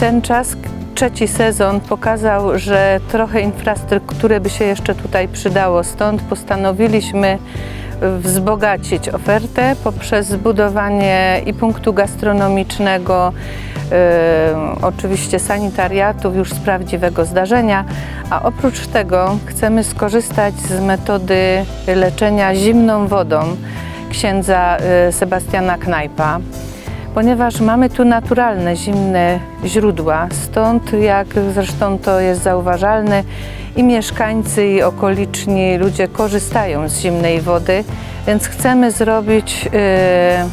ten czas, trzeci sezon pokazał, że trochę infrastruktury by się jeszcze tutaj przydało. Stąd postanowiliśmy wzbogacić ofertę poprzez zbudowanie i punktu gastronomicznego, e, oczywiście sanitariatów już z prawdziwego zdarzenia, a oprócz tego chcemy skorzystać z metody leczenia zimną wodą księdza e, Sebastiana Knajpa ponieważ mamy tu naturalne, zimne źródła. Stąd, jak zresztą to jest zauważalne, i mieszkańcy, i okoliczni ludzie korzystają z zimnej wody, więc chcemy zrobić e,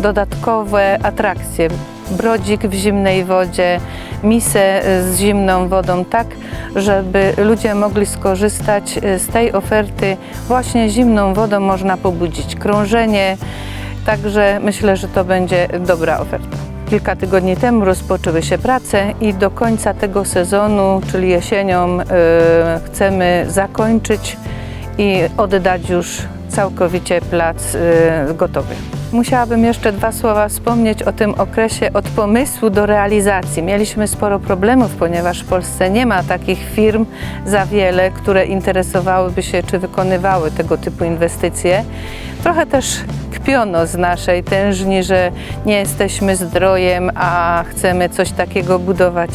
dodatkowe atrakcje. Brodzik w zimnej wodzie, misę e, z zimną wodą, tak żeby ludzie mogli skorzystać e, z tej oferty. Właśnie zimną wodą można pobudzić krążenie, Także myślę, że to będzie dobra oferta. Kilka tygodni temu rozpoczęły się prace i do końca tego sezonu, czyli jesienią, e, chcemy zakończyć i oddać już całkowicie plac e, gotowy. Musiałabym jeszcze dwa słowa wspomnieć o tym okresie od pomysłu do realizacji. Mieliśmy sporo problemów, ponieważ w Polsce nie ma takich firm za wiele, które interesowałyby się czy wykonywały tego typu inwestycje. Trochę też kpiono z naszej tężni, że nie jesteśmy zdrojem, a chcemy coś takiego budować,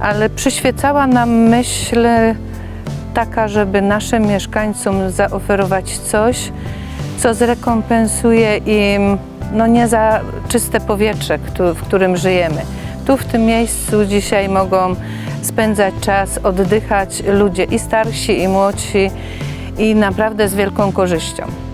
ale przyświecała nam myśl taka, żeby naszym mieszkańcom zaoferować coś, co zrekompensuje im no nie za czyste powietrze, w którym żyjemy. Tu w tym miejscu dzisiaj mogą spędzać czas, oddychać ludzie i starsi, i młodsi i naprawdę z wielką korzyścią.